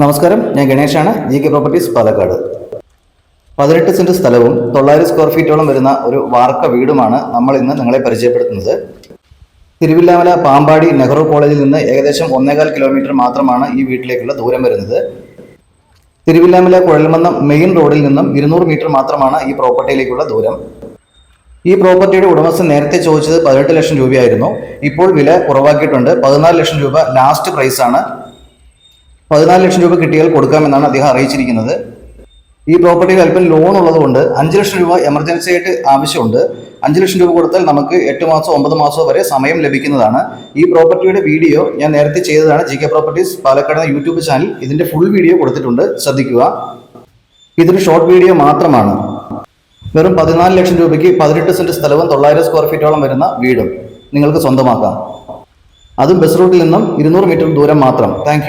നമസ്കാരം ഞാൻ ഗണേഷാണ്. G K properties Palakkad. പതിനെട്ട് സെന്റ് സ്ഥലവും തൊള്ളായിരം സ്ക്വയർ ഫീറ്റോളം വരുന്ന ഒരു വാർക്ക വീടുമാണ് നമ്മൾ ഇന്ന് നിങ്ങളെ പരിചയപ്പെടുത്തുന്നത്. തിരുവില്ലാമല പാമ്പാടി നെഹ്റു കോളേജിൽ നിന്ന് ഏകദേശം ഒന്നേകാൽ കിലോമീറ്റർ മാത്രമാണ് ഈ വീട്ടിലേക്കുള്ള ദൂരം വരുന്നത്. തിരുവില്ലാമല കുഴൽമന്നം മെയിൻ റോഡിൽ നിന്നും ഇരുന്നൂറ് മീറ്റർ മാത്രമാണ് ഈ പ്രോപ്പർട്ടിയിലേക്കുള്ള ദൂരം. ഈ പ്രോപ്പർട്ടിയുടെ ഉടമസ്ഥൻ നേരത്തെ ചോദിച്ചത് പതിനെട്ട് ലക്ഷം രൂപയായിരുന്നു. ഇപ്പോൾ വില കുറവാക്കിയിട്ടുണ്ട്. പതിനാല് ലക്ഷം രൂപ ലാസ്റ്റ് പ്രൈസാണ് പതിനാല് ലക്ഷം രൂപ കിട്ടിയാൽ കൊടുക്കാമെന്നാണ് അദ്ദേഹം അറിയിച്ചിരിക്കുന്നത്. ഈ പ്രോപ്പർട്ടിയിൽ അല്പം ലോൺ ഉള്ളതുകൊണ്ട് അഞ്ച് ലക്ഷം രൂപ എമർജൻസി ആയിട്ട് ആവശ്യമുണ്ട്. അഞ്ച് ലക്ഷം രൂപ കൊടുത്താൽ നമുക്ക് എട്ട് മാസം ഒമ്പത് മാസം വരെ സമയം ലഭിക്കുന്നതാണ്. ഈ പ്രോപ്പർട്ടിയുടെ വീഡിയോ ഞാൻ നേരത്തെ ചെയ്തതാണ്. G K properties Palakkad YouTube channel ഇതിന്റെ ഫുൾ വീഡിയോ കൊടുത്തിട്ടുണ്ട്. ശ്രദ്ധിക്കുക. ഇതൊരു ഷോർട്ട് വീഡിയോ മാത്രമാണ്. വെറും പതിനാല് ലക്ഷം രൂപയ്ക്ക് പതിനെട്ട് സെന്റ് സ്ഥലവും തൊള്ളായിരം സ്ക്വയർ ഫീറ്റോളം വരുന്ന വീടും നിങ്ങൾക്ക് സ്വന്തമാക്കാം. അതും ബസ് റൂട്ടിൽ നിന്നും ഇരുന്നൂറ് മീറ്റർ ദൂരം മാത്രം. താങ്ക്